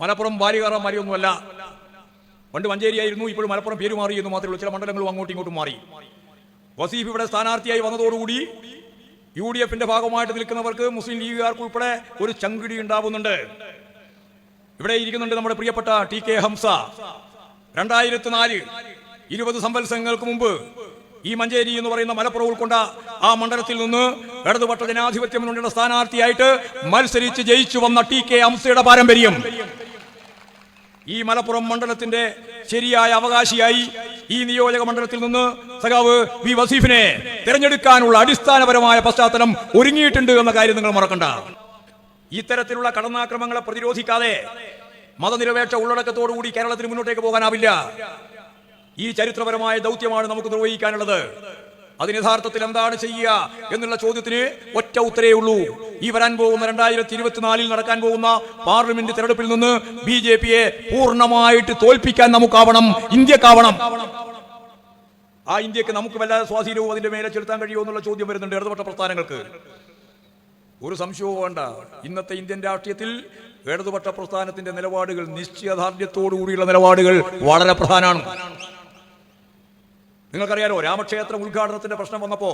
മലപ്പുറം ബാലികാറ മാറിയൊന്നുമല്ല. പണ്ട് മഞ്ചേരിയായിരുന്നു ഇപ്പോൾ മലപ്പുറം പേര് മാറി എന്ന് മാത്രമേ ഉള്ളൂ. ചില മണ്ഡലങ്ങളും അങ്ങോട്ടും ഇങ്ങോട്ടും മാറി. വസീഫ് ഇവിടെ സ്ഥാനാർത്ഥിയായി വന്നതോടുകൂടി യു ഡി എഫിന്റെ ഭാഗമായിട്ട് നിൽക്കുന്നവർക്ക് മുസ്ലിം ലീഗുകാർക്ക് ഉൾപ്പെടെ ഒരു ചങ്കിടി ഉണ്ടാവുന്നുണ്ട്. ഇവിടെ ഇരിക്കുന്നുണ്ട് നമ്മുടെ പ്രിയപ്പെട്ട ടി കെ ഹംസ. രണ്ടായിരത്തി നാല് ഇരുപത് സംവത്സരങ്ങൾക്ക് മുമ്പ് ഈ മഞ്ചേരി എന്ന് പറയുന്ന മലപ്പുറം ഉൾക്കൊണ്ട ആ മണ്ഡലത്തിൽ നിന്ന് ഇടതുപക്ഷ ജനാധിപത്യം സ്ഥാനാർത്ഥിയായിട്ട് മത്സരിച്ച് ജയിച്ചു വന്ന ടി കെ ഹംസയുടെ പാരമ്പര്യം. ഈ മലപ്പുറം മണ്ഡലത്തിന്റെ ശരിയായ അവകാശിയായി ഈ നിയോജക മണ്ഡലത്തിൽ നിന്ന് സഖാവ് വി വസീഫിനെ തിരഞ്ഞെടുക്കാനുള്ള അടിസ്ഥാനപരമായ പശ്ചാത്തലം ഒരുങ്ങിയിട്ടുണ്ട് എന്ന കാര്യം നിങ്ങൾ മറക്കണ്ട. ഇത്തരത്തിലുള്ള കടന്നാക്രമങ്ങളെ പ്രതിരോധിക്കാതെ മതനിരപേക്ഷ ഉള്ളടക്കത്തോടുകൂടി കേരളത്തിന് മുന്നോട്ടേക്ക് പോകാനാവില്ല. ഈ ചരിത്രപരമായ ദൗത്യമാണ് നമുക്ക് നിർവഹിക്കാനുള്ളത്. അതിന് യഥാർത്ഥത്തിൽ എന്താണ് ചെയ്യുക എന്നുള്ള ചോദ്യത്തിന് ഒറ്റ ഉത്തരേ ഉള്ളൂ. ഈ വരാൻ പോകുന്ന രണ്ടായിരത്തി ഇരുപത്തിനാലിൽ നടക്കാൻ പോകുന്ന പാർലമെന്റ് തെരഞ്ഞെടുപ്പിൽ നിന്ന് ബി ജെ പിയെ പൂർണമായിട്ട് തോൽപ്പിക്കാൻ നമുക്കാവണം ഇന്ത്യക്കാവണം. ആ ഇന്ത്യയ്ക്ക് നമുക്ക് വല്ലാതെ സ്വാധീനവും അതിന്റെ മേലെ ചെലുത്താൻ കഴിയുമോ എന്നുള്ള ചോദ്യം വരുന്നുണ്ട് ഇടതുപക്ഷ പ്രസ്ഥാനങ്ങൾക്ക്. ഒരു സംശയവും വേണ്ട. ഇന്നത്തെ ഇന്ത്യൻ രാഷ്ട്രീയത്തിൽ ഇടതുപക്ഷ പ്രസ്ഥാനത്തിന്റെ നിലപാടുകൾ നിശ്ചയദാർഢ്യത്തോടു കൂടിയുള്ള നിലപാടുകൾ വളരെ പ്രധാനമാണ്. നിങ്ങൾക്കറിയാലോ രാമക്ഷേത്രം ഉദ്ഘാടനത്തിന്റെ പ്രശ്നം വന്നപ്പോ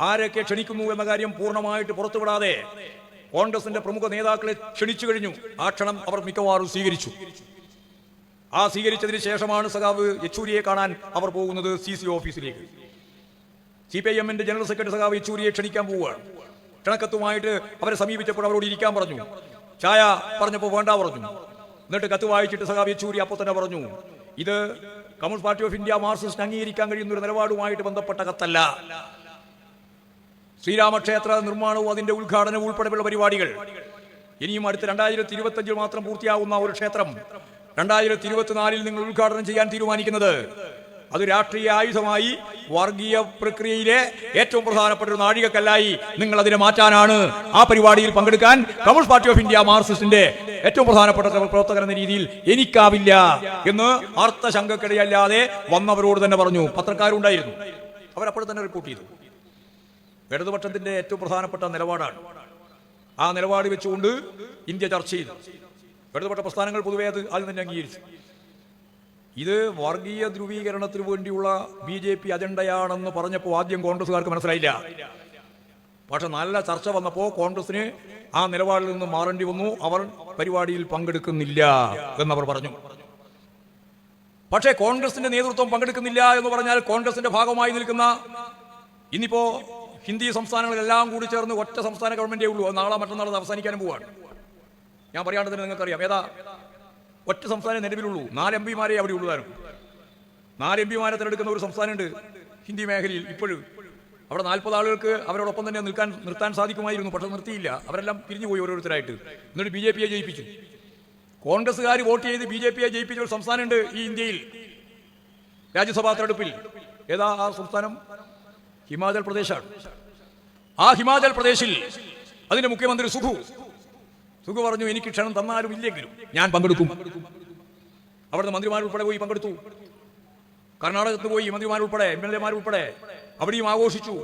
ആരൊക്കെ ക്ഷണിക്കുന്നു എന്ന കാര്യം പൂർണമായിട്ട് പുറത്തുവിടാതെ കോൺഗ്രസിന്റെ പ്രമുഖ നേതാക്കളെ ക്ഷണിച്ചു കഴിഞ്ഞു. ആ ക്ഷണം അവർ മിക്കവാറും സ്വീകരിച്ചു. ആ സ്വീകരിച്ചതിന് ശേഷമാണ് സഖാവ് യെച്ചൂരിയെ കാണാൻ അവർ പോകുന്നത് സി സി ഓഫീസിലേക്ക്. സി പി ഐ എമ്മിന്റെ ജനറൽ സെക്രട്ടറി സഖാവ് യെച്ചൂരിയെ ക്ഷണിക്കാൻ പോവുകയാണ്. ക്ഷണക്കത്തുമായിട്ട് അവരെ സമീപിച്ചപ്പോൾ അവരോട് ഇരിക്കാൻ പറഞ്ഞു. ചായ പറഞ്ഞപ്പോൾ വേണ്ട പറഞ്ഞു. എന്നിട്ട് കത്ത് വായിച്ചിട്ട് സഖാവ് യെച്ചൂരി അപ്പോൾ തന്നെ പറഞ്ഞു ഇത് communist party of India Marxist അംഗീകരിക്കാൻ കഴിയുന്ന ഒരു നിലപാടുമായിട്ട് ബന്ധപ്പെട്ട കത്തല്ല. ശ്രീരാമക്ഷേത്ര നിർമ്മാണവും അതിന്റെ ഉദ്ഘാടനവും ഉൾപ്പെടെയുള്ള പരിപാടികൾ. ഇനിയും അടുത്ത രണ്ടായിരത്തി ഇരുപത്തി അഞ്ചിൽ മാത്രം പൂർത്തിയാവുന്ന ഒരു ക്ഷേത്രം രണ്ടായിരത്തി ഇരുപത്തിനാലിൽ നിങ്ങൾ ഉദ്ഘാടനം ചെയ്യാൻ തീരുമാനിക്കുന്നത് അത് രാഷ്ട്രീയ ആയുധമായി വർഗീയ പ്രക്രിയയിലെ ഏറ്റവും പ്രധാനപ്പെട്ട ഒരു നാഴികക്കല്ലായി നിങ്ങൾ അതിനെ മാറ്റാനാണ് ആ പരിപാടിയിൽ പങ്കെടുക്കാൻ കമ്മ്യൂണിസ്റ്റ് പാർട്ടി ഓഫ് ഇന്ത്യ മാർക്സിസ്റ്റിന്റെ ഏറ്റവും പ്രധാനപ്പെട്ട പ്രവർത്തകർ എന്ന രീതിയിൽ എനിക്കാവില്ല എന്ന് അർത്ഥശങ്കക്കിടയല്ലാതെ വന്നവരോട് തന്നെ പറഞ്ഞു. പത്രക്കാരുണ്ടായിരുന്നു. അവരപ്പോൾ തന്നെ റിപ്പോർട്ട് ചെയ്തു. ഇടതുപക്ഷത്തിന്റെ ഏറ്റവും പ്രധാനപ്പെട്ട നിലപാടാണ്. ആ നിലപാട് വെച്ചുകൊണ്ട് ഇന്ത്യ ചർച്ച ചെയ്തു. ഇടതുപക്ഷ പ്രസ്ഥാനങ്ങൾ പൊതുവേ അത് ആദ്യം തന്നെ അംഗീകരിച്ചു. ഇത് വർഗീയ ധ്രുവീകരണത്തിന് വേണ്ടിയുള്ള ബി ജെ പി അജണ്ടയാണെന്ന് പറഞ്ഞപ്പോൾ ആദ്യം കോൺഗ്രസ്സുകാർക്ക് മനസ്സിലായില്ല. പക്ഷെ നല്ല ചർച്ച വന്നപ്പോൾ കോൺഗ്രസിന് ആ നിലപാടിൽ നിന്ന് മാറേണ്ടി വന്നു. അവർ പരിപാടിയിൽ പങ്കെടുക്കുന്നില്ല എന്നവർ പറഞ്ഞു. പക്ഷേ കോൺഗ്രസിന്റെ നേതൃത്വം പങ്കെടുക്കുന്നില്ല എന്ന് പറഞ്ഞാൽ കോൺഗ്രസിന്റെ ഭാഗമായി നിൽക്കുന്ന ഇന്നിപ്പോ ഹിന്ദി സംസ്ഥാനങ്ങളെല്ലാം കൂടി ചേർന്ന് ഒറ്റ സംസ്ഥാന ഗവൺമെന്റേ ഉള്ളൂ. നാളെ മറ്റന്നാൾ അവസാനിക്കാനും പോവാണ്. ഞാൻ പറയാണ്ട് തന്നെ നിങ്ങൾക്കറിയാം. ഏതാ? ഒറ്റ സംസ്ഥാനം നിലവിലുള്ളൂ നാല് എം പിമാരെ അവിടെ ഉള്ളതാനും നാല് എം പിമാരെ തിരഞ്ഞെടുക്കുന്ന ഒരു സംസ്ഥാനമുണ്ട് ഹിന്ദി മേഖലയിൽ ഇപ്പോഴും. അവിടെ നാൽപ്പത് ആളുകൾക്ക് അവരോടൊപ്പം തന്നെ നിൽക്കാൻ നിർത്താൻ സാധിക്കുമായിരുന്നു പക്ഷെ നിർത്തിയില്ല. അവരെല്ലാം പിരിഞ്ഞുപോയി ഓരോരുത്തരായിട്ട്. എന്നിട്ട് ബി ജെ പിയെ ജയിപ്പിച്ചു. കോൺഗ്രസ്സുകാർ വോട്ട് ചെയ്ത് ബി ജെ പിയെ ജയിപ്പിച്ച ഒരു സംസ്ഥാനമുണ്ട് ഈ ഇന്ത്യയിൽ. രാജ്യസഭാ തെരഞ്ഞെടുപ്പിൽ. ഏതാ ആ സംസ്ഥാനം? ഹിമാചൽ പ്രദേശാണ്. ആ ഹിമാചൽ പ്രദേശിൽ അതിന്റെ മുഖ്യമന്ത്രി സുഖു സുഖു പറഞ്ഞു എനിക്ക് ക്ഷണം തന്നാലും ഇല്ലെങ്കിലും ഞാൻ പങ്കെടുക്കും. അവിടുന്ന് മന്ത്രിമാരുൾപ്പെടെ പോയി പങ്കെടുത്തു. കർണാടകത്ത് പോയി മന്ത്രിമാരുൾപ്പെടെ എം എൽ എമാരുൾപ്പെടെ അവിടെയും ആഘോഷിച്ചു.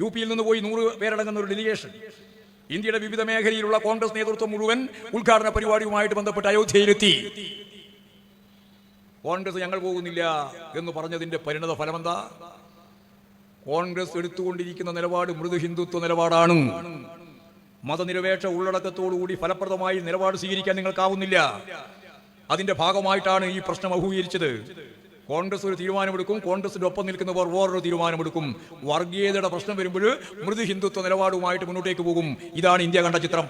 യു പിയിൽ നിന്ന് പോയി നൂറ് പേരടങ്ങുന്ന ഒരു ഡെലിഗേഷൻ ഇന്ത്യയുടെ വിവിധ മേഖലയിലുള്ള കോൺഗ്രസ് നേതൃത്വം മുഴുവൻ ഉദ്ഘാടന പരിപാടിയുമായിട്ട് ബന്ധപ്പെട്ട് അയോധ്യയിലെത്തി. കോൺഗ്രസ് ഞങ്ങൾ പോകുന്നില്ല എന്ന് പറഞ്ഞതിന്റെ പരിണത ഫലമെന്താ? കോൺഗ്രസ് എടുത്തുകൊണ്ടിരിക്കുന്ന നിലപാട് മൃദു ഹിന്ദുത്വ നിലപാടാണ്. മതനിരപേക്ഷ ഉള്ളടക്കത്തോടുകൂടി ഫലപ്രദമായി നിലപാട് സ്വീകരിക്കാൻ നിങ്ങൾക്കാവുന്നില്ല. അതിന്റെ ഭാഗമായിട്ടാണ് ഈ പ്രശ്നം അഭിമുഖീകരിച്ചത്. കോൺഗ്രസ് ഒരു തീരുമാനമെടുക്കും കോൺഗ്രസിന്റെ ഒപ്പം നിൽക്കുന്നവർ വേറൊരു തീരുമാനമെടുക്കും. വർഗീയതയുടെ പ്രശ്നം വരുമ്പോൾ മൃദു ഹിന്ദുത്വ നിലപാടുമായിട്ട് മുന്നോട്ടേക്ക് പോകും. ഇതാണ് ഇന്ത്യ കണ്ട ചിത്രം.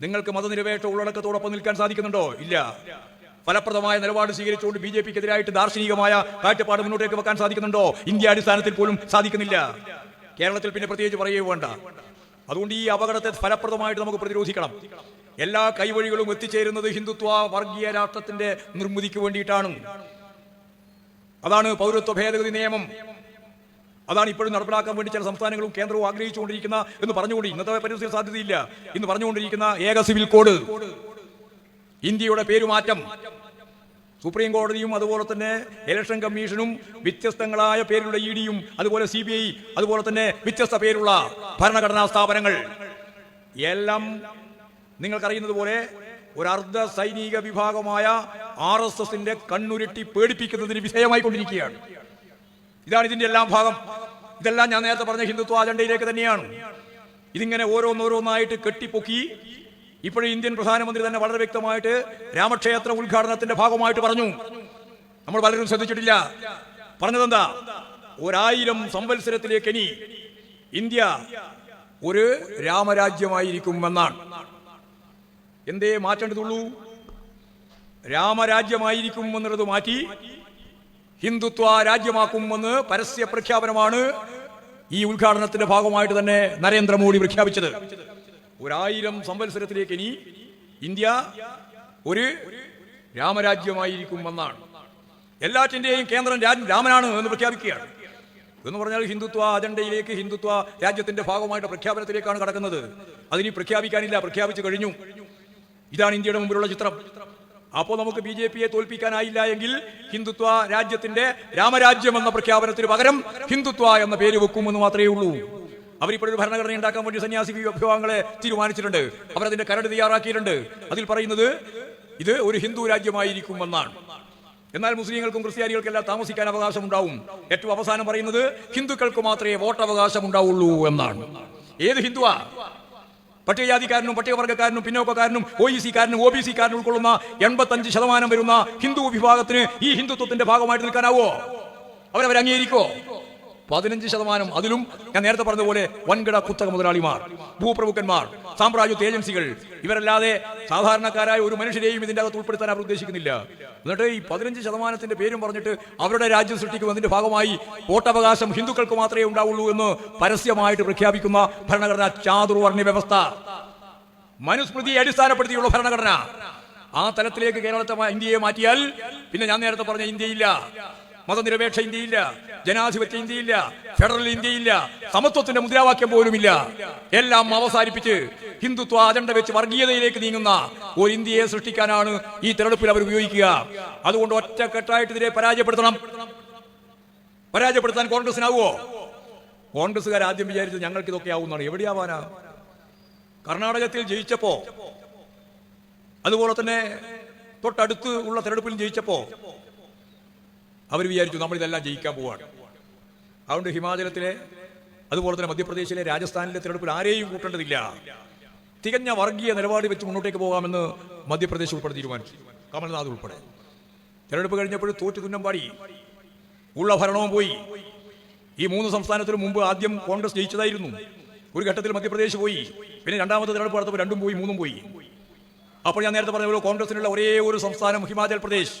നിങ്ങൾക്ക് മതനിരപേക്ഷ ഉള്ളടക്കത്തോടൊപ്പം നിൽക്കാൻ സാധിക്കുന്നുണ്ടോ? ഇല്ല. ഫലപ്രദമായ നിലപാട് സ്വീകരിച്ചുകൊണ്ട് ബി ജെ പിക്കെതിരായിട്ട് ദാർശനികമായ കാഴ്ചപ്പാട് മുന്നോട്ടേക്ക് വെക്കാൻ സാധിക്കുന്നുണ്ടോ? ഇന്ത്യ അടിസ്ഥാനത്തിൽ പോലും സാധിക്കുന്നില്ല. കേരളത്തിൽ പിന്നെ പ്രത്യേകിച്ച് പറയുകയും വേണ്ട. അതുകൊണ്ട് ഈ അപകടത്തെ ഫലപ്രദമായിട്ട് നമുക്ക് പ്രതിരോധിക്കണം. എല്ലാ കൈവഴികളും എത്തിച്ചേരുന്നത് ഹിന്ദുത്വ വർഗീയ രാഷ്ട്രത്തിന്റെ നിർമ്മിതിക്ക് വേണ്ടിയിട്ടാണ്. അതാണ് പൗരത്വ ഭേദഗതി നിയമം. അതാണ് ഇപ്പോഴും നടപ്പിലാക്കാൻ വേണ്ടി ചില സംസ്ഥാനങ്ങളും കേന്ദ്രവും ആഗ്രഹിച്ചുകൊണ്ടിരിക്കുന്ന എന്ന് പറഞ്ഞുകൊണ്ട് ഇന്നത്തെ പരിസ്ഥിതി സാധ്യതയില്ല. ഇന്ന് പറഞ്ഞുകൊണ്ടിരിക്കുന്ന ഏക സിവിൽ കോഡ്. ഇന്ത്യയുടെ പേരുമാറ്റം. സുപ്രീം കോടതിയും അതുപോലെ തന്നെ ഇലക്ഷൻ കമ്മീഷനും വ്യത്യസ്തങ്ങളായ പേരുള്ള ഇ ഡിയും അതുപോലെ സി ബി ഐ അതുപോലെ തന്നെ വ്യത്യസ്ത പേരുള്ള ഭരണഘടനാ സ്ഥാപനങ്ങൾ. എല്ലാം നിങ്ങൾക്കറിയുന്നത് പോലെ ഒരു അർദ്ധ സൈനിക വിഭാഗമായ ആർ എസ് എസിന്റെ കണ്ണുരുട്ടി പേടിപ്പിക്കുന്നതിന് വിഷയമായി കൊണ്ടിരിക്കുകയാണ് ഇതാണ് ഇതിന്റെ എല്ലാം ഭാഗം. ഇതെല്ലാം ഞാൻ നേരത്തെ പറഞ്ഞ ഹിന്ദുത്വ അജണ്ടയിലേക്ക് തന്നെയാണ്. ഇതിങ്ങനെ ഓരോന്നോരോന്നായിട്ട് കെട്ടിപ്പൊക്കി ഇപ്പോഴും ഇന്ത്യൻ പ്രധാനമന്ത്രി തന്നെ വളരെ വ്യക്തമായിട്ട് രാമക്ഷേത്ര ഉദ്ഘാടനത്തിന്റെ ഭാഗമായിട്ട് പറഞ്ഞു. നമ്മൾ പലരും ശ്രദ്ധിച്ചിട്ടില്ല. പറഞ്ഞതെന്താ? ഒരായിരം സംവത്സരത്തിലേക്ക് ഇനി ഇന്ത്യ ഒരു രാമരാജ്യമായിരിക്കും എന്നാണ് എന്തേ മാറ്റേണ്ടതുള്ളൂ രാമരാജ്യമായിരിക്കും എന്നുള്ളത് മാറ്റി ഹിന്ദുത്വ രാജ്യമാക്കുമെന്ന് പരസ്യ പ്രഖ്യാപനമാണ് ഈ ഉദ്ഘാടനത്തിന്റെ ഭാഗമായിട്ട് തന്നെ നരേന്ദ്രമോദി പ്രഖ്യാപിച്ചത്. ഒരായിരം സംവത്സരത്തിലേക്ക് ഇനി ഇന്ത്യ ഒരു രാമരാജ്യമായിരിക്കും എന്നാണ് എല്ലാറ്റിന്റെയും കേന്ദ്രം രാമനാണ് എന്ന് പ്രഖ്യാപിക്കുകയാണ്. എന്ന് പറഞ്ഞാൽ ഹിന്ദുത്വ അജണ്ടയിലേക്ക് ഹിന്ദുത്വ രാജ്യത്തിന്റെ ഭാഗമായിട്ട് പ്രഖ്യാപനത്തിലേക്കാണ് കടക്കുന്നത്. അതിനി പ്രഖ്യാപിക്കാനില്ല പ്രഖ്യാപിച്ചു കഴിഞ്ഞു. ഇതാണ് ഇന്ത്യയുടെ മുമ്പിലുള്ള ചിത്രം. അപ്പോൾ നമുക്ക് ബി ജെ പിയെ തോൽപ്പിക്കാനായില്ല എങ്കിൽ ഹിന്ദുത്വ രാജ്യത്തിന്റെ രാമരാജ്യം എന്ന പ്രഖ്യാപനത്തിന് പകരം ഹിന്ദുത്വ എന്ന പേര് വെക്കുമെന്ന് മാത്രമേ ഉള്ളൂ. അവരിപ്പോഴൊരു ഭരണഘടന ഉണ്ടാക്കാൻ വേണ്ടി സന്യാസി വിഭാഗങ്ങളെ തീരുമാനിച്ചിട്ടുണ്ട്. അവരതിന്റെ കരട് തയ്യാറാക്കിയിട്ടുണ്ട്. അതിൽ പറയുന്നത് ഇത് ഒരു ഹിന്ദു രാജ്യമായിരിക്കുമെന്നാണ്. എന്നാൽ മുസ്ലിങ്ങൾക്കും ക്രിസ്ത്യാനികൾക്കെല്ലാം താമസിക്കാൻ അവകാശം ഉണ്ടാവും ഏറ്റവും അവസാനം പറയുന്നത് ഹിന്ദുക്കൾക്ക് മാത്രമേ വോട്ട് അവകാശം ഉണ്ടാവുള്ളൂ എന്നാണ്. ഏത് ഹിന്ദുവാ? പട്ടികജാതിക്കാരനും പട്ടികവർഗക്കാരനും പിന്നോക്കക്കാരനും ഒ ഇ സിക്കാരനും ഒ ബി സിക്കാരനും ഉൾക്കൊള്ളുന്ന എൺപത്തഞ്ച് ശതമാനം വരുന്ന ഹിന്ദു വിഭാഗത്തിന് ഈ ഹിന്ദുത്വത്തിന്റെ ഭാഗമായിട്ട് നിൽക്കാനാവോ? അവരവർ അംഗീകരിക്കോ പതിനഞ്ച് ശതമാനം അതിലും ഞാൻ നേരത്തെ പറഞ്ഞതുപോലെ വൻകിട കുത്തക മുതലാളിമാർ ഭൂപ്രഭുക്കന്മാർ സാമ്രാജ്യത്വ ഏജൻസികൾ ഇവരല്ലാതെ സാധാരണക്കാരായ ഒരു മനുഷ്യരെയും ഇതിന്റെ അകത്ത് ഉൾപ്പെടുത്താൻ അവർ ഉദ്ദേശിക്കുന്നില്ല. എന്നിട്ട് ഈ പതിനഞ്ച് ശതമാനത്തിന്റെ പേരും പറഞ്ഞിട്ട് അവരുടെ രാജ്യം സൃഷ്ടിക്കുന്നതിന്റെ ഭാഗമായി വോട്ടവകാശം ഹിന്ദുക്കൾക്ക് മാത്രമേ ഉണ്ടാവുള്ളൂ എന്ന് പരസ്യമായിട്ട് പ്രഖ്യാപിക്കുന്ന ഭരണഘടന ചാതുർവർണ വ്യവസ്ഥ. മനുസ്മൃതിയെ അടിസ്ഥാനപ്പെടുത്തിയുള്ള ഭരണഘടന. ആ തലത്തിലേക്ക് കേരളത്തെ ഇന്ത്യയെ മാറ്റിയാൽ പിന്നെ ഞാൻ നേരത്തെ പറഞ്ഞ ഇന്ത്യയില്ല. മതനിരപേക്ഷ ഇന്ത്യയില്ല ജനാധിപത്യ ഇന്ത്യയില്ല ഫെഡറൽ ഇന്ത്യയില്ല സമത്വത്തിന്റെ മുദ്രാവാക്യം പോലുമില്ല. എല്ലാം അവസാനിപ്പിച്ച് ഹിന്ദുത്വ അജണ്ട വെച്ച് വർഗീയതയിലേക്ക് നീങ്ങുന്ന ഒരു ഇന്ത്യയെ സൃഷ്ടിക്കാനാണ് ഈ തെരഞ്ഞെടുപ്പിൽ അവർ ഉപയോഗിക്കുക. അതുകൊണ്ട് ഒറ്റക്കെട്ടായിട്ട് ഇതിനെ പരാജയപ്പെടുത്തണം. പരാജയപ്പെടുത്താൻ കോൺഗ്രസിനാവോ കോൺഗ്രസ്സുകാർ ആദ്യം വിചാരിച്ചത് ഞങ്ങൾക്ക് ഇതൊക്കെ ആവുന്നതാണ് എവിടെയാവാനാ കർണാടകത്തിൽ ജയിച്ചപ്പോ അതുപോലെ തന്നെ തൊട്ടടുത്ത് ഉള്ള തെരഞ്ഞെടുപ്പിൽ ജയിച്ചപ്പോ അവർ വിചാരിച്ചു നമ്മൾ ഇതെല്ലാം ജയിക്കാൻ പോവാണ്. അതുകൊണ്ട് ഹിമാചലത്തിലെ അതുപോലെ തന്നെ മധ്യപ്രദേശിലെ രാജസ്ഥാനിലെ തിരഞ്ഞെടുപ്പിൽ ആരെയും കൂട്ടേണ്ടതില്ല. തികഞ്ഞ വർഗീയ നിലപാട് വെച്ച് മുന്നോട്ടേക്ക് പോകാമെന്ന് മധ്യപ്രദേശ് ഉൾപ്പെടെ തീരുമാനിച്ചു. കമൽനാഥ് ഉൾപ്പെടെ. തിരഞ്ഞെടുപ്പ് കഴിഞ്ഞപ്പോൾ തോറ്റു തുന്നമ്പാടി ഉള്ള ഭരണവും പോയി. ഈ മൂന്ന് സംസ്ഥാനത്തിനു മുമ്പ് ആദ്യം കോൺഗ്രസ് ജയിച്ചതായിരുന്നു. ഒരു ഘട്ടത്തിൽ മധ്യപ്രദേശ് പോയി. പിന്നെ രണ്ടാമത്തെ തിരഞ്ഞെടുപ്പ് നടത്തപ്പോൾ രണ്ടും പോയി മൂന്നും പോയി. അപ്പോൾ ഞാൻ നേരത്തെ പറഞ്ഞ കോൺഗ്രസിനുള്ള ഒരേ ഒരു സംസ്ഥാനം ഹിമാചൽ പ്രദേശ്.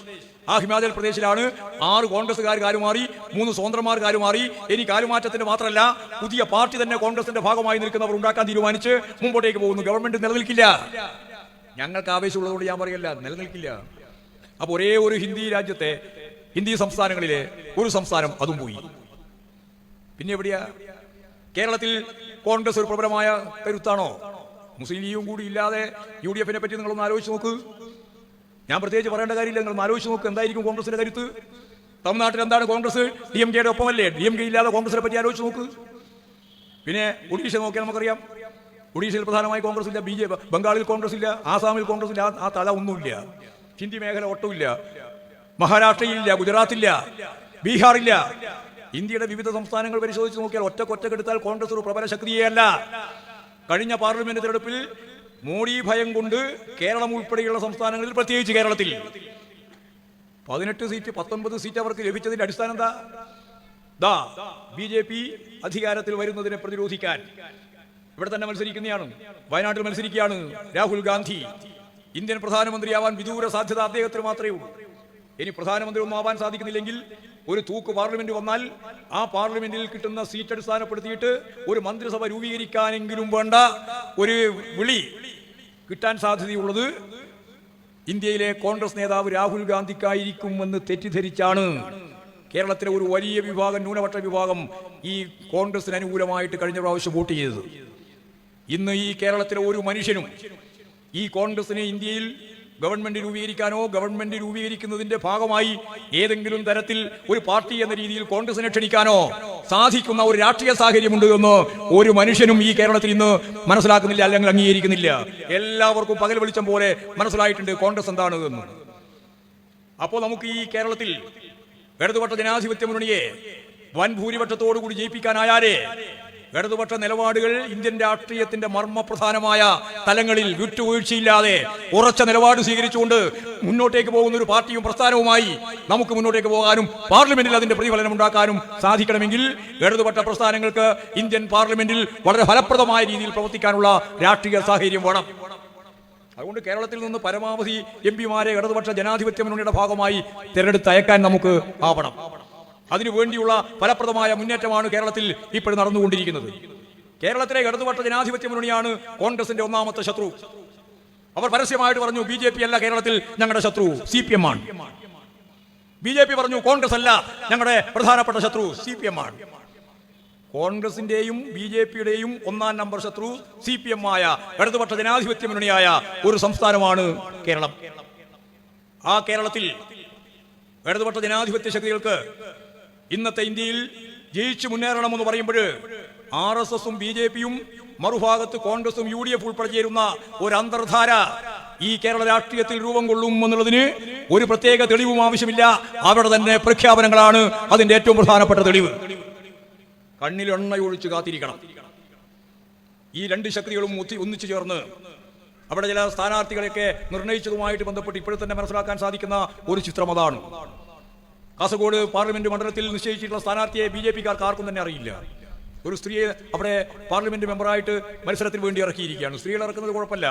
ആ ഹിമാചൽ പ്രദേശിലാണ് ആറ് കോൺഗ്രസ്സുകാർ കാലുമാറി മൂന്ന് സ്വതന്ത്രമാർ കാലുമാറി. ഇനി കാലുമാറ്റത്തിന്റെ മാത്രമല്ല പുതിയ പാർട്ടി തന്നെ കോൺഗ്രസിന്റെ ഭാഗമായി നിൽക്കുന്നവർ ഉണ്ടാക്കാൻ തീരുമാനിച്ച് മുമ്പോട്ടേക്ക് പോകുന്നു. ഗവൺമെന്റ് നിലനിൽക്കില്ല. ഞങ്ങൾക്ക് ആവേശമുള്ളതുകൊണ്ട് ഞാൻ പറയല്ല നിലനിൽക്കില്ല. അപ്പൊ ഒരേ ഒരു ഹിന്ദി രാജ്യത്തെ ഹിന്ദി സംസ്ഥാനങ്ങളിലെ ഒരു സംസ്ഥാനം അതും പോയി. പിന്നെ എവിടെയാ? കേരളത്തിൽ കോൺഗ്രസ് ഒരു പ്രബലമായ കരുത്താണോ? മുസ്ലിം ലീഗും കൂടി ഇല്ലാതെ യു ഡി എഫിനെ പറ്റി നിങ്ങളൊന്ന് ആലോചിച്ച് നോക്ക്. ഞാൻ പ്രത്യേകിച്ച് പറയേണ്ട കാര്യമില്ല. നിങ്ങൾ ആലോചിച്ച് നോക്ക്. എന്തായിരിക്കും കോൺഗ്രസിന്റെ കരുത്ത്? തമിഴ്നാട്ടിൽ എന്താണ് കോൺഗ്രസ്? ഡി എം കെയുടെ ഒപ്പമല്ലേ? ഡി എം കെ ഇല്ലാതെ കോൺഗ്രസിനെ പറ്റി ആലോചിച്ച് നോക്ക്. പിന്നെ ഒഡീഷ നോക്കിയാൽ നമുക്കറിയാം. ഒഡീഷയിൽ പ്രധാനമായി കോൺഗ്രസ് ഇല്ല ബി ജെ ബംഗാളിൽ കോൺഗ്രസ് ഇല്ല ആസാമിൽ കോൺഗ്രസ് ഇല്ല ആ- തല ഒന്നുമില്ല. ഹിന്ദി മേഖല ഒട്ടുമില്ല. മഹാരാഷ്ട്രയിലില്ല ഗുജറാത്തില്ല ബീഹാറില്ല. ഇന്ത്യയുടെ വിവിധ സംസ്ഥാനങ്ങൾ പരിശോധിച്ച് നോക്കിയാൽ ഒറ്റക്കൊറ്റക്കെടുത്താൽ കോൺഗ്രസ് ഒരു പ്രബല ശക്തിയല്ല കഴിഞ്ഞ പാർലമെന്റ് തെരഞ്ഞെടുപ്പിൽ മോഡി ഭയം കൊണ്ട് കേരളം ഉൾപ്പെടെയുള്ള സംസ്ഥാനങ്ങളിൽ പ്രത്യേകിച്ച് കേരളത്തിൽ പതിനെട്ട് സീറ്റ് പത്തൊൻപത് സീറ്റ് അവർക്ക് ലഭിച്ചതിന്റെ അടിസ്ഥാനം എന്താ? ദാ ബി ജെ പി അധികാരത്തിൽ വരുന്നതിനെ പ്രതിരോധിക്കാൻ ഇവിടെ തന്നെ മത്സരിക്കുന്നതാണ് വയനാട്ടിൽ മത്സരിക്കുകയാണ് രാഹുൽ ഗാന്ധി. ഇന്ത്യൻ പ്രധാനമന്ത്രിയാവാൻ വിദൂര സാധ്യത അദ്ദേഹത്തിന് മാത്രമേ ഉള്ളൂ. ഇനി പ്രധാനമന്ത്രി ഒന്നും ആവാൻ സാധിക്കുന്നില്ലെങ്കിൽ ഒരു തൂക്ക് പാർലമെന്റ് വന്നാൽ ആ പാർലമെന്റിൽ കിട്ടുന്ന സീറ്റ് അടിസ്ഥാനപ്പെടുത്തിയിട്ട് ഒരു മന്ത്രിസഭ രൂപീകരിക്കാനെങ്കിലും വേണ്ട ഒരു വിളി കിട്ടാൻ സാധ്യതയുള്ളത് ഇന്ത്യയിലെ കോൺഗ്രസ് നേതാവ് രാഹുൽ ഗാന്ധിക്കായിരിക്കുമെന്ന് തെറ്റിദ്ധരിച്ചാണ്. കേരളത്തിലെ ഒരു വലിയ വിഭാഗം ന്യൂനപക്ഷ വിഭാഗം ഈ കോൺഗ്രസിന് അനുകൂലമായിട്ട് കഴിഞ്ഞ പ്രാവശ്യം വോട്ട് ചെയ്തത്. ഇന്ന് ഈ കേരളത്തിലെ ഒരു മനുഷ്യനും ഈ കോൺഗ്രസിനെ ഇന്ത്യയിൽ ഗവൺമെന്റ് രൂപീകരിക്കാനോ ഗവൺമെന്റ് രൂപീകരിക്കുന്നതിന്റെ ഭാഗമായി ഏതെങ്കിലും തരത്തിൽ ഒരു പാർട്ടി എന്ന രീതിയിൽ കോൺഗ്രസിനെ ക്ഷണിക്കാനോ സാധിക്കുന്ന ഒരു രാഷ്ട്രീയ സാഹചര്യമുണ്ട് എന്ന് ഒരു മനുഷ്യനും ഈ കേരളത്തിൽ ഇന്ന് മനസ്സിലാക്കുന്നില്ല അല്ലെങ്കിൽ അംഗീകരിക്കുന്നില്ല. എല്ലാവർക്കും പകൽ വെളിച്ചം പോലെ മനസ്സിലായിട്ടുണ്ട് കോൺഗ്രസ് എന്താണ് എന്ന്. അപ്പോൾ നമുക്ക് ഈ കേരളത്തിൽ ഇടതുപക്ഷ ജനാധിപത്യ മുന്നണിയെ വൻ ഭൂരിപക്ഷത്തോടുകൂടി ജയിപ്പിക്കാനായാലേ ഇടതുപക്ഷ നിലപാടുകൾ ഇന്ത്യൻ രാഷ്ട്രീയത്തിന്റെ മർമ്മപ്രധാനമായ തലങ്ങളിൽ വിട്ടുവീഴ്ചയില്ലാതെ ഉറച്ച നിലപാട് സ്വീകരിച്ചുകൊണ്ട് മുന്നോട്ടേക്ക് പോകുന്ന ഒരു പാർട്ടിയും പ്രസ്ഥാനവുമായി നമുക്ക് മുന്നോട്ടേക്ക് പോകാനും പാർലമെന്റിൽ അതിന്റെ പ്രതിഫലനം ഉണ്ടാക്കാനും സാധിക്കണമെങ്കിൽ ഇടതുപക്ഷ പ്രസ്ഥാനങ്ങൾക്ക് ഇന്ത്യൻ പാർലമെന്റിൽ വളരെ ഫലപ്രദമായ രീതിയിൽ പ്രവർത്തിക്കാനുള്ള രാഷ്ട്രീയ സാഹചര്യം വേണം. അതുകൊണ്ട് കേരളത്തിൽ നിന്ന് പരമാവധി എം പിമാരെ ഇടതുപക്ഷ ജനാധിപത്യ മുന്നണിയുടെ ഭാഗമായി തിരഞ്ഞെടുത്ത് അയക്കാൻ നമുക്ക് ആവണം. അതിനു വേണ്ടിയുള്ള ഫലപ്രദമായ മുന്നേറ്റമാണ് കേരളത്തിൽ ഇപ്പോൾ നടന്നുകൊണ്ടിരിക്കുന്നത്. കേരളത്തിലെ ഇടതുപക്ഷ ജനാധിപത്യ മുന്നണിയാണ് കോൺഗ്രസിന്റെ ഒന്നാമത്തെ ശത്രു. അവർ പരസ്യമായിട്ട് പറഞ്ഞു ബി ജെ പി അല്ല കേരളത്തിൽ ഞങ്ങളുടെ ശത്രു സി പി എം ആണ്. ബി ജെ പി പറഞ്ഞു കോൺഗ്രസ് അല്ല ഞങ്ങളുടെ പ്രധാനപ്പെട്ട ശത്രു സി പി എം ആണ്. കോൺഗ്രസിന്റെയും ബി ജെ പിയുടെയും ഒന്നാം നമ്പർ ശത്രു സി പി എം ആയ ഇടതുപക്ഷ ജനാധിപത്യ മുന്നണിയായ ഒരു സംസ്ഥാനമാണ് കേരളം. ആ കേരളത്തിൽ ഇടതുപക്ഷ ജനാധിപത്യ ശക്തികൾക്ക് ഇന്നത്തെ ഇന്ത്യയിൽ ജയിച്ചു മുന്നേറണമെന്ന് പറയുമ്പോൾ ആർ എസ് എസും ബി ജെ പിയും മറുഭാഗത്ത് കോൺഗ്രസും യു ഡി എഫ് ഉൾപ്പെടെ ചേരുന്ന ഒരു അന്തർധാര ഈ കേരള രാഷ്ട്രീയത്തിൽ രൂപം കൊള്ളും എന്നുള്ളതിന് ഒരു പ്രത്യേക തെളിവും ആവശ്യമില്ല. അവരുടെ തന്നെ പ്രഖ്യാപനങ്ങളാണ് അതിന്റെ ഏറ്റവും പ്രധാനപ്പെട്ട തെളിവ്. കണ്ണിൽ എണ്ണയൊഴിച്ച് കാത്തിരിക്കണം. ഈ രണ്ട് ശക്തികളും ഒന്നിച്ചു ചേർന്ന് അവിടെ ചില സ്ഥാനാർത്ഥികളെയൊക്കെ നിർണയിച്ചതുമായിട്ട് ബന്ധപ്പെട്ട് ഇപ്പോഴും തന്നെ മനസ്സിലാക്കാൻ സാധിക്കുന്ന ഒരു ചിത്രം അതാണ്. കാസർഗോഡ് പാർലമെന്റ് മണ്ഡലത്തിൽ നിശ്ചയിച്ചിട്ടുള്ള സ്ഥാനാർത്ഥിയെ ബി ജെ പിക്കാർക്ക് ആർക്കും തന്നെ അറിയില്ല. ഒരു സ്ത്രീയെ അവിടെ പാർലമെന്റ് മെമ്പറായിട്ട് മത്സരത്തിന് വേണ്ടി ഇറക്കിയിരിക്കുകയാണ്. സ്ത്രീകൾ ഇറക്കുന്നത് കുഴപ്പമില്ല.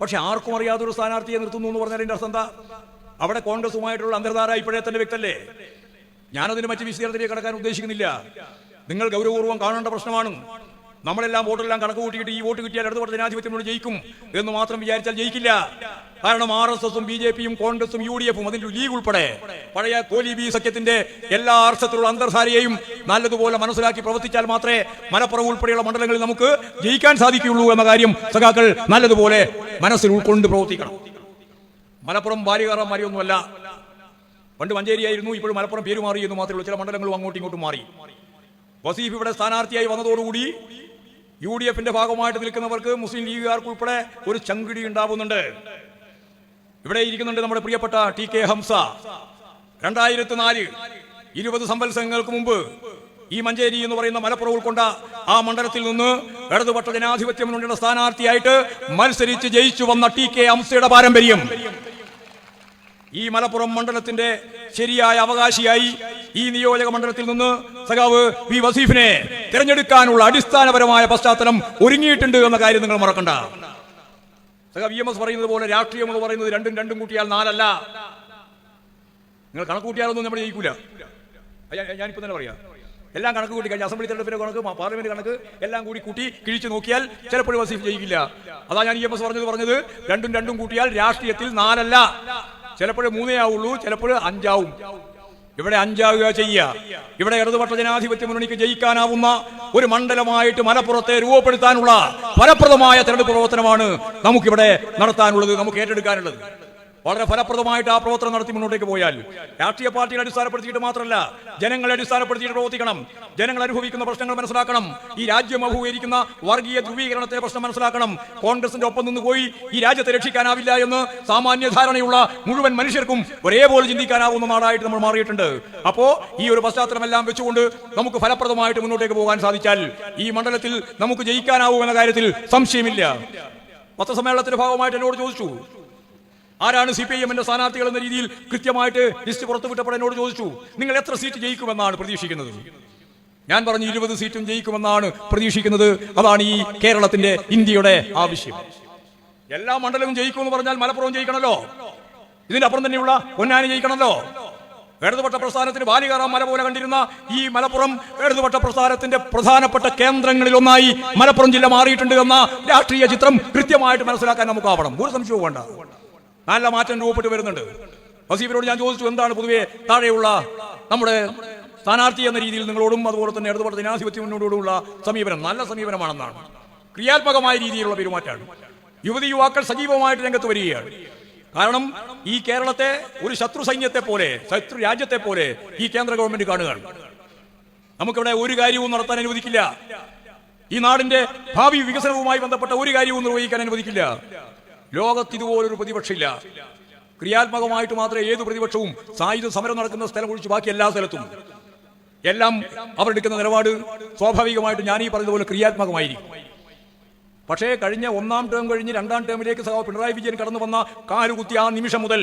പക്ഷെ ആർക്കും അറിയാതെ ഒരു സ്ഥാനാർത്ഥിയെ നിർത്തുന്നു എന്ന് പറഞ്ഞാൽ എന്റെ അർത്ഥം എന്താ അവിടെ കോൺഗ്രസുമായിട്ടുള്ള അന്തർധാര ഇപ്പോഴേ തന്നെ വ്യക്തല്ലേ ഞാനതിന് മറ്റ് വിശദീകരണത്തിലേക്ക് കടക്കാൻ ഉദ്ദേശിക്കുന്നില്ല. നിങ്ങൾ ഗൗരവപൂർവം കാണേണ്ട പ്രശ്നമാണ്. നമ്മളെല്ലാം വോട്ടെല്ലാം കണക്ക് കൂട്ടിയിട്ട് ഈ വോട്ട് കിട്ടിയാൽ ഇടതുപക്ഷ ജനാധിപത്യം മുന്നണി ജയിക്കും എന്ന് മാത്രം വിചാരിച്ചാൽ ജയിക്കില്ല. കാരണം ആർ എസ് എസും ബി ജെ പിയും കോൺഗ്രസും യു ഡി എഫും അതിൽ ലീഗ് ഉൾപ്പെടെ പഴയ കോലി ബി സഖ്യത്തിന്റെ എല്ലാ അർത്ഥത്തിലുള്ള അന്തർധാരയെയും നല്ലതുപോലെ മനസ്സിലാക്കി പ്രവർത്തിച്ചാൽ മാത്രമേ മലപ്പുറം ഉൾപ്പെടെയുള്ള മണ്ഡലങ്ങളിൽ നമുക്ക് ജയിക്കാൻ സാധിക്കുകയുള്ളൂ എന്ന കാര്യം സഖാക്കൾ നല്ലതുപോലെ മനസ്സിൽ ഉൾക്കൊണ്ട് പ്രവർത്തിക്കണം. മലപ്പുറം ബാലികാറാം മാറിയൊന്നുമല്ല പണ്ട് മഞ്ചേരിയായിരുന്നു ഇപ്പോഴും മലപ്പുറം പേര് മാറി എന്ന് മാത്രമേ ഉള്ളൂ. ചില മണ്ഡലങ്ങളും അങ്ങോട്ടും ഇങ്ങോട്ടും മാറി. വസീഫ് ഇവിടെ സ്ഥാനാർത്ഥിയായി വന്നതോടുകൂടി യു ഡി എഫിന്റെ ഭാഗമായിട്ട് നിൽക്കുന്നവർക്ക് മുസ്ലിം ലീഗുകാർക്ക് ഉൾപ്പെടെ ഒരു ചങ്കിടി ഉണ്ടാവുന്നുണ്ട്. ഇവിടെ ഇരിക്കുന്നുണ്ട് നമ്മുടെ പ്രിയപ്പെട്ട ടി കെ ഹംസ. രണ്ടായിരത്തി നാല് ഇരുപത് സംവത്സരങ്ങൾക്ക് മുമ്പ് ഈ മഞ്ചേരി എന്ന് പറയുന്ന മലപ്പുറം ഉൾക്കൊണ്ട ആ മണ്ഡലത്തിൽ നിന്ന് ഇടതുപക്ഷ ജനാധിപത്യ മുന്നണിയുടെ സ്ഥാനാർത്ഥിയായിട്ട് മത്സരിച്ച് ജയിച്ചു വന്ന ടി കെ ഹംസയുടെ പാരമ്പര്യം. ഈ മലപ്പുറം മണ്ഡലത്തിന്റെ ശരിയായ അവകാശിയായി ഈ നിയോജക മണ്ഡലത്തിൽ നിന്ന് സഖാവ് വി വസീഫിനെ തിരഞ്ഞെടുക്കാനുള്ള അടിസ്ഥാനപരമായ പശ്ചാത്തലം ഒരുങ്ങിയിട്ടുണ്ട് എന്ന കാര്യം നിങ്ങൾ മറക്കണ്ട. സഖാവ് വി എം എസ് പറയുന്നത് പോലെ രാഷ്ട്രീയം എന്ന് പറയുന്നത് രണ്ടും രണ്ടും കൂട്ടിയാൽ നാലല്ല. നിങ്ങൾ കണക്ക് കൂട്ടിയാലൊന്നും നമ്മൾ ജയിക്കൂല. ഞാനിപ്പോ തന്നെ പറയാം. എല്ലാം കണക്ക് കൂട്ടി കഴിഞ്ഞ അസംബ്ലി തെരഞ്ഞെടുപ്പിന്റെ കണക്ക് പാർലമെന്റ് കണക്ക് എല്ലാം കൂടി കൂട്ടി കിഴിച്ചു നോക്കിയാൽ ചിലപ്പോഴും വസീഫ് ജയിക്കില്ല. അതാ ഞാൻ ഇ എം എസ് പറഞ്ഞത് പറഞ്ഞത് രണ്ടും രണ്ടും കൂട്ടിയാൽ രാഷ്ട്രീയത്തിൽ നാലല്ല. ചിലപ്പോഴേ മൂന്നേ ആവുള്ളൂ ചിലപ്പോൾ അഞ്ചാവും. ഇവിടെ അഞ്ചാവുക ചെയ്യുക. ഇവിടെ ഇടതുപക്ഷ ജനാധിപത്യ മുന്നണിക്ക് ജയിക്കാനാവുന്ന ഒരു മണ്ഡലമായിട്ട് മലപ്പുറത്തെ രൂപപ്പെടുത്താനുള്ള ഫലപ്രദമായ തെരഞ്ഞെടുപ്പ് പ്രവർത്തനമാണ് നമുക്കിവിടെ നടത്താനുള്ളത് നമുക്ക് ഏറ്റെടുക്കാനുള്ളത്. വളരെ ഫലപ്രദമായിട്ട് ആ പ്രവർത്തനം നടത്തി മുന്നോട്ടേക്ക് പോയാൽ രാഷ്ട്രീയ പാർട്ടികളെ അടിസ്ഥാനപ്പെടുത്തിയിട്ട് മാത്രമല്ല ജനങ്ങളെ അടിസ്ഥാനപ്പെടുത്തിയിട്ട് പ്രവർത്തിക്കണം. ജനങ്ങൾ അനുഭവിക്കുന്ന പ്രശ്നങ്ങൾ മനസ്സിലാക്കണം. ഈ രാജ്യം അഭിമുഖീകരിക്കുന്ന വർഗീയ ധ്രുവീകരണത്തെ പ്രശ്നം മനസ്സിലാക്കണം. കോൺഗ്രസിന്റെ ഒപ്പം നിന്ന് പോയി ഈ രാജ്യത്തെ രക്ഷിക്കാനാവില്ല എന്ന് സാമാന്യ ധാരണയുള്ള മുഴുവൻ മനുഷ്യർക്കും ഒരേപോലെ ചിന്തിക്കാനാവുന്ന നാടായിട്ട് നമ്മൾ മാറിയിട്ടുണ്ട്. അപ്പോ ഈ ഒരു പശ്ചാത്തലമെല്ലാം വെച്ചുകൊണ്ട് നമുക്ക് ഫലപ്രദമായിട്ട് മുന്നോട്ടേക്ക് പോകാൻ സാധിച്ചാൽ ഈ മണ്ഡലത്തിൽ നമുക്ക് ജയിക്കാനാവുമെന്ന കാര്യത്തിൽ സംശയമില്ല. പത്രസമ്മേളനത്തിന്റെ ഭാഗമായിട്ട് എന്നോട് ചോദിച്ചു. ആരാണ് സി പി ഐ എമ്മിന്റെ സ്ഥാനാർത്ഥികൾ എന്ന രീതിയിൽ കൃത്യമായിട്ട് ലിസ്റ്റ് പുറത്തുവിട്ടപ്പോൾ എന്നോട് ചോദിച്ചു നിങ്ങൾ എത്ര സീറ്റ് ജയിക്കുമെന്നാണ് പ്രതീക്ഷിക്കുന്നത്? ഞാൻ പറഞ്ഞു ഇരുപത് സീറ്റും ജയിക്കുമെന്നാണ് പ്രതീക്ഷിക്കുന്നത്. അതാണ് ഈ കേരളത്തിന്റെ ഇന്ത്യയുടെ ആവശ്യം. എല്ലാ മണ്ഡലവും ജയിക്കുമെന്ന് പറഞ്ഞാൽ മലപ്പുറം ഇതിന്റെ അപ്പുറം തന്നെയുള്ള പൊന്നാനി ജയിക്കണമല്ലോ ഇടതുപക്ഷ പ്രസ്ഥാനത്തിന് ബാലികാറാം മല പോലെ കണ്ടിരുന്ന ഈ മലപ്പുറം ഇടതുപക്ഷ പ്രസ്ഥാനത്തിന്റെ പ്രധാനപ്പെട്ട കേന്ദ്രങ്ങളിൽ ഒന്നായി മലപ്പുറം ജില്ല മാറിയിട്ടുണ്ട് എന്ന രാഷ്ട്രീയ ചിത്രം കൃത്യമായിട്ട് മനസ്സിലാക്കാൻ നമുക്കാവണം. ഒരു സംശയവും വേണ്ട. നല്ല മാറ്റം രൂപപ്പെട്ട് വരുന്നുണ്ട്. വസീഫിനോട് ഞാൻ ചോദിച്ചു എന്താണ് പൊതുവെ താഴെയുള്ള നമ്മുടെ സ്ഥാനാർത്ഥി എന്ന രീതിയിൽ നിങ്ങളോടും അതുപോലെ തന്നെ ഇടതുപാട് ജനാധിപത്യ മുന്നോടുള്ള സമീപനം നല്ല സമീപനമാണെന്നാണ്. ക്രിയാത്മകമായ രീതിയിലുള്ള പെരുമാറ്റമാണ്. യുവതി യുവാക്കൾ സജീവമായിട്ട് രംഗത്ത് വരികയാണ്. കാരണം ഈ കേരളത്തെ ഒരു ശത്രു സൈന്യത്തെ പോലെ ശത്രു രാജ്യത്തെ പോലെ ഈ കേന്ദ്ര ഗവൺമെന്റ് കാണുകയാണ്. നമുക്കിവിടെ ഒരു കാര്യവും നടത്താൻ അനുവദിക്കില്ല. ഈ നാടിന്റെ ഭാവി വികസനവുമായി ബന്ധപ്പെട്ട ഒരു കാര്യവും നിർവഹിക്കാൻ അനുവദിക്കില്ല. ലോകത്ത് ഇതുപോലൊരു പ്രതിപക്ഷമില്ല. ക്രിയാത്മകമായിട്ട് മാത്രമേ ഏത് പ്രതിപക്ഷവും സായുധ സമരം നടക്കുന്ന സ്ഥലം ഒഴിച്ച് ബാക്കി എല്ലാ സ്ഥലത്തും. എല്ലാം അവരെടുക്കുന്ന നിലപാട് സ്വാഭാവികമായിട്ട് ഞാൻ ഈ പറഞ്ഞതുപോലെ ക്രിയാത്മകമായിരിക്കും. പക്ഷേ കഴിഞ്ഞ ഒന്നാം ടേം കഴിഞ്ഞ് രണ്ടാം ടേമിലേക്ക് സഹ പിണറായി വിജയൻ കടന്നു വന്ന കാലുകുത്തി ആ നിമിഷം മുതൽ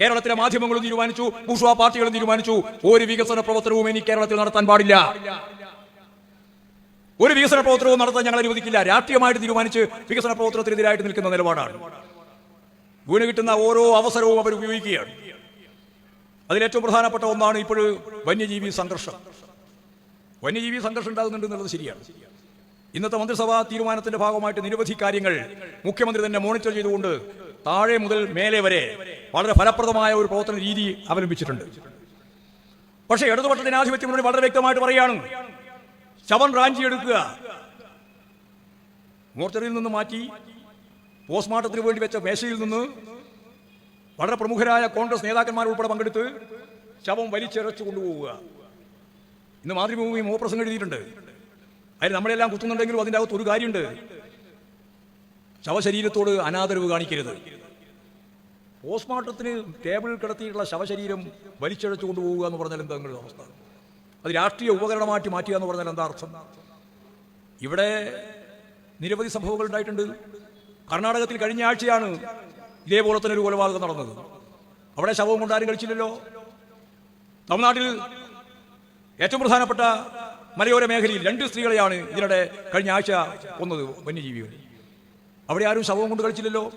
കേരളത്തിലെ മാധ്യമങ്ങളും തീരുമാനിച്ചു ബൂഷ്വാ പാർട്ടികളും തീരുമാനിച്ചു. ഒരു വികസന പ്രവർത്തനവും ഇനി കേരളത്തിൽ നടത്താൻ പാടില്ല. ഒരു വികസന പ്രവർത്തനവും നടത്താൻ ഞങ്ങൾ അനുവദിക്കില്ല. രാഷ്ട്രീയമായിട്ട് തീരുമാനിച്ച് വികസന പ്രവർത്തനത്തിനെതിരായിട്ട് നിൽക്കുന്ന നിലപാടാണ്. ഭൂമി കിട്ടുന്ന ഓരോ അവസരവും അവർ ഉപയോഗിക്കുകയാണ്. അതിലേറ്റവും പ്രധാനപ്പെട്ട ഒന്നാണ് ഇപ്പോൾ വന്യജീവി സംഘർഷം. വന്യജീവി സംഘർഷം ഉണ്ടാകുന്നുണ്ട് എന്നുള്ളത് ശരിയാണ്. ഇന്നത്തെ മന്ത്രിസഭാ തീരുമാനത്തിന്റെ ഭാഗമായിട്ട് നിരവധി കാര്യങ്ങൾ മുഖ്യമന്ത്രി തന്നെ മോണിറ്റർ ചെയ്തുകൊണ്ട് താഴെ മുതൽ മേലെ വരെ വളരെ ഫലപ്രദമായ ഒരു പ്രവർത്തന രീതി അവലംബിച്ചിട്ടുണ്ട്. പക്ഷേ ഇടതുപക്ഷ ജനാധിപത്യം വളരെ വ്യക്തമായിട്ട് പറയാണ് ശവൻ റാഞ്ചി എടുക്കുക. മോർച്ചറിയിൽ നിന്ന് മാറ്റി പോസ്റ്റ്മോർട്ടത്തിന് വേണ്ടി വെച്ച മേശയിൽ നിന്ന് വളരെ പ്രമുഖരായ കോൺഗ്രസ് നേതാക്കന്മാർ ഉൾപ്പെടെ പങ്കെടുത്ത് ശവം വലിച്ചിറച്ചു കൊണ്ടുപോവുക. ഇന്ന് മാതൃഭൂമി മോപ്രസം എഴുതിയിട്ടുണ്ട്. അതിൽ നമ്മളെല്ലാം കുത്തുന്നുണ്ടെങ്കിലും അതിന്റെ അകത്ത് ഒരു കാര്യമുണ്ട്. ശവശരീരത്തോട് അനാദരവ് കാണിക്കരുത്. പോസ്റ്റ്മോർട്ടത്തിന് ടേബിളിൽ കിടത്തിയിട്ടുള്ള ശവശരീരം വലിച്ചഴച്ചു കൊണ്ടുപോവുക എന്ന് പറഞ്ഞാൽ എന്താ നിങ്ങളുടെ അവസ്ഥ? അത് രാഷ്ട്രീയ ഉപകരണമാറ്റി മാറ്റുക എന്ന് പറഞ്ഞാൽ എന്താ അർത്ഥം? ഇവിടെ നിരവധി സംഭവങ്ങൾ ഉണ്ടായിട്ടുണ്ട്. കർണാടകത്തിൽ കഴിഞ്ഞ ആഴ്ചയാണ് ഇതേപോലെ തന്നെ ഒരു കൊലപാതകം നടന്നത്. അവിടെ ശവവും കൊണ്ടാരും കഴിച്ചില്ലല്ലോ. തമിഴ്നാട്ടിൽ ഏറ്റവും പ്രധാനപ്പെട്ട മലയോര മേഖലയിൽ രണ്ട് സ്ത്രീകളെയാണ് ഇതിനിടെ കഴിഞ്ഞ ആഴ്ച കൊന്നത് വന്യജീവികൾ. അവിടെ ആരും ശവവും കൊണ്ട് കഴിച്ചില്ലല്ലോ.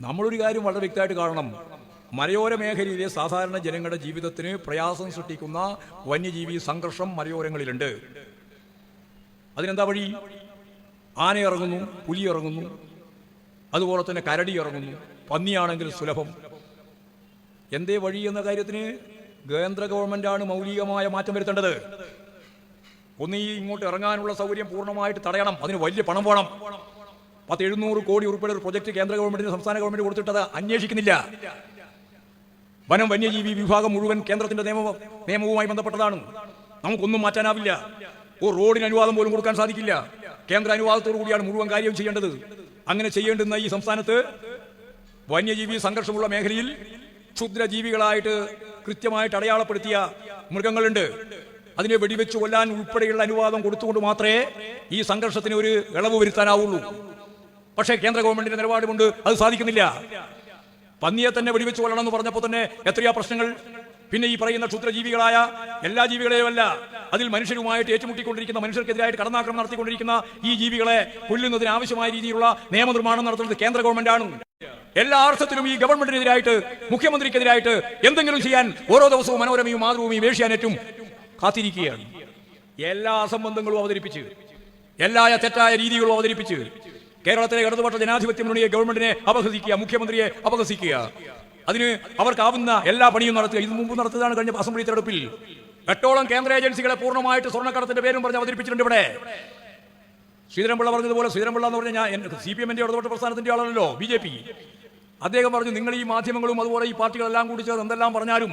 നമ്മളൊരു കാര്യം വളരെ വ്യക്തമായിട്ട് കാണണം. മലയോര മേഖലയിലെ സാധാരണ ജനങ്ങളുടെ ജീവിതത്തിന് പ്രയാസം സൃഷ്ടിക്കുന്ന വന്യജീവി സംഘർഷം മലയോരങ്ങളിലുണ്ട്. അതിനെന്താ വഴി? ആന ഇറങ്ങുന്നു പുലി ഇറങ്ങുന്നു അതുപോലെ തന്നെ കരടി ഇറങ്ങുന്നു പന്നിയാണെങ്കിൽ സുലഭം. എന്തേ വഴി എന്ന കാര്യത്തിന് കേന്ദ്ര ഗവൺമെന്റാണ് മൗലികമായ മാറ്റം വരുത്തേണ്ടത്. ഒന്ന് ഈ ഇങ്ങോട്ട് ഇറങ്ങാനുള്ള സൗകര്യം പൂർണമായിട്ട് തടയണം. അതിന് വലിയ പണം വേണം. പത്ത് എഴുന്നൂറ് കോടി ഉൾപ്പെടെ ഒരു പ്രൊജക്ട് കേന്ദ്ര ഗവൺമെന്റിന് സംസ്ഥാന ഗവൺമെന്റ് കൊടുത്തിട്ടത് അന്വേഷിക്കുന്നില്ല. വനം വന്യജീവി വിഭാഗം മുഴുവൻ കേന്ദ്രത്തിന്റെ നിയമവും നിയമവുമായി ബന്ധപ്പെട്ടതാണ്. നമുക്കൊന്നും മാറ്റാനാവില്ല. ഓ റോഡിന് അനുവാദം പോലും കൊടുക്കാൻ സാധിക്കില്ല. കേന്ദ്ര അനുവാദത്തോടു കൂടിയാണ് മുഴുവൻ കാര്യം ചെയ്യേണ്ടത്. അങ്ങനെ ചെയ്യേണ്ടുന്ന ഈ സംസ്ഥാനത്ത് വന്യജീവി സംഘർഷമുള്ള മേഖലയിൽ ക്ഷുദ്രജീവികളായിട്ട് കൃത്യമായിട്ട് അടയാളപ്പെടുത്തിയ മൃഗങ്ങളുണ്ട്. അതിനെ വെടിവെച്ച് കൊല്ലാൻ ഉൾപ്പെടെയുള്ള അനുവാദം കൊടുത്തുകൊണ്ട് മാത്രമേ ഈ സംഘർഷത്തിന് ഒരു ഇളവ് വരുത്താനാവുള്ളൂ. പക്ഷേ കേന്ദ്ര ഗവൺമെന്റിന്റെ നിലപാടുകൊണ്ട് അത് സാധിക്കുന്നില്ല. പന്നിയെ തന്നെ വെടിവെച്ച് കൊല്ലണം എന്ന് പറഞ്ഞപ്പോൾ തന്നെ എത്രയാ പ്രശ്നങ്ങൾ. പിന്നെ ഈ പറയുന്ന ക്ഷുദ്രജീവികളായ എല്ലാ ജീവികളെയും അല്ല അതിൽ മനുഷ്യരുമായിട്ട് ഏറ്റുമുട്ടിക്കൊണ്ടിരിക്കുന്ന മനുഷ്യർക്കെതിരായിട്ട് കടന്നാക്രമണം നടത്തിക്കൊണ്ടിരിക്കുന്ന ഈ ജീവികളെ കൊല്ലുന്നതിന് ആവശ്യമായ രീതിയിലുള്ള നിയമനിർമ്മാണം നടത്തുന്നത് കേന്ദ്ര ഗവൺമെന്റാണ്. എല്ലാ അർത്ഥത്തിലും ഈ ഗവൺമെന്റിനെതിരായിട്ട് മുഖ്യമന്ത്രിക്കെതിരായിട്ട് എന്തെങ്കിലും ചെയ്യാൻ ഓരോ ദിവസവും മനോരമയും മാതൃഭൂമിയും ഏഷ്യാനെറ്റും കാത്തിരിക്കുകയാണ്. എല്ലാ അസംബന്ധങ്ങളും അവതരിപ്പിച്ച് എല്ലാ തെറ്റായ രീതികളും അവതരിപ്പിച്ച് കേരളത്തിലെ ഇടതുപക്ഷ ജനാധിപത്യ മുന്നണിയെ ഗവൺമെന്റിനെ അപഹസിക്കുക മുഖ്യമന്ത്രിയെ അപഹസിക്കുക. അതിന് അവർക്കാവുന്ന എല്ലാ പണിയും നടത്തുക. ഇത് മുമ്പ് നടത്തിയതാണ് കഴിഞ്ഞ അസംബ്ലി തെരഞ്ഞെടുപ്പിൽ. എട്ടോളം കേന്ദ്ര ഏജൻസികളെ പൂർണമായിട്ട് സ്വർണക്കടത്തിന്റെ പേരും പറഞ്ഞ് അവതരിപ്പിച്ചിട്ടുണ്ട് ഇവിടെ. ശ്രീധരൻപിള്ള പറഞ്ഞതുപോലെ ശ്രീധരൻപിള്ള എന്ന് പറഞ്ഞാൽ ഞാൻ സി പി എമ്മിന്റെ ഇടതുപക്ഷ പ്രസ്ഥാനത്തിന്റെ ആളല്ലോ ബി ജെ പി. അദ്ദേഹം പറഞ്ഞു നിങ്ങൾ ഈ മാധ്യമങ്ങളും അതുപോലെ ഈ പാർട്ടികളെല്ലാം കൂടി ചേർന്ന് എന്തെല്ലാം പറഞ്ഞാലും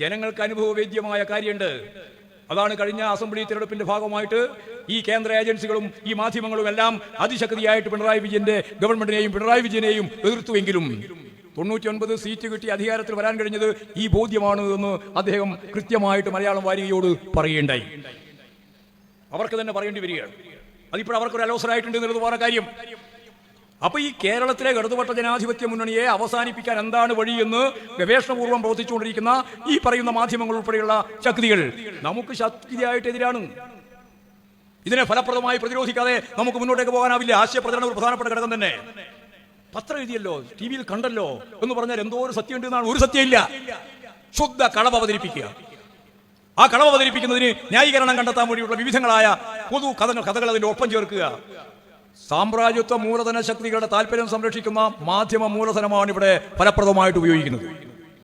ജനങ്ങൾക്ക് അനുഭവവേദ്യമായ കാര്യമുണ്ട്. അതാണ് കഴിഞ്ഞ അസംബ്ലി തിരഞ്ഞെടുപ്പിന്റെ ഭാഗമായിട്ട് ഈ കേന്ദ്ര ഏജൻസികളും ഈ മാധ്യമങ്ങളും എല്ലാം അതിശക്തിയായിട്ട് പിണറായി വിജയന്റെ ഗവൺമെന്റിനെയും പിണറായി വിജയനെയും എതിർത്തുവെങ്കിലും തൊണ്ണൂറ്റിയൊൻപത് സീറ്റ് കിട്ടി അധികാരത്തിൽ വരാൻ കഴിഞ്ഞത് ഈ ബോധ്യമാണ് എന്ന് അദ്ദേഹം കൃത്യമായിട്ട് മലയാളം വാരികയോട് പറയുകയുണ്ടായി. അവർക്ക് തന്നെ പറയേണ്ടി വരികയാണ്. അതിപ്പോൾ അവർക്കൊരു അലോസരായിട്ടുണ്ട് എന്നുള്ളത് വേറെ കാര്യം. അപ്പൊ ഈ കേരളത്തിലെ ഇടതുപക്ഷ ജനാധിപത്യ മുന്നണിയെ അവസാനിപ്പിക്കാൻ എന്താണ് വഴിയെന്ന് ഗവേഷണപൂർവം പ്രവർത്തിച്ചുകൊണ്ടിരിക്കുന്ന ഈ പറയുന്ന മാധ്യമങ്ങൾ ഉൾപ്പെടെയുള്ള ശക്തികൾ നമുക്ക് ശക്തിയായിട്ട് എതിരാണ് ഇതിനെ ഫലപ്രദമായി പ്രതിരോധിക്കാതെ നമുക്ക് മുന്നോട്ടേക്ക് പോകാനാവില്ല. ആശയ പ്രചരണം ഒരു പ്രധാനപ്പെട്ട ഘടകം തന്നെ. പത്രം എഴുതിയല്ലോ ടി വിയിൽ കണ്ടല്ലോ എന്ന് പറഞ്ഞാൽ എന്തോ ഒരു സത്യമുണ്ട് എന്നാണ്. ഒരു സത്യമില്ല. ശുദ്ധ കളവ് അവതരിപ്പിക്കുക. ആ കളവ് അവതരിപ്പിക്കുന്നതിന് ന്യായീകരണം കണ്ടെത്താൻ വേണ്ടിയുള്ള വിവിധങ്ങളായ പൊതു കഥകൾ കഥകൾ അതിന്റെ ഒപ്പം ചേർക്കുക. സാമ്രാജ്യത്വ മൂലധന ശക്തികളുടെ താല്പര്യം സംരക്ഷിക്കുന്ന മാധ്യമ മൂലധനമാണ് ഇവിടെ ഫലപ്രദമായിട്ട് ഉപയോഗിക്കുന്നത്.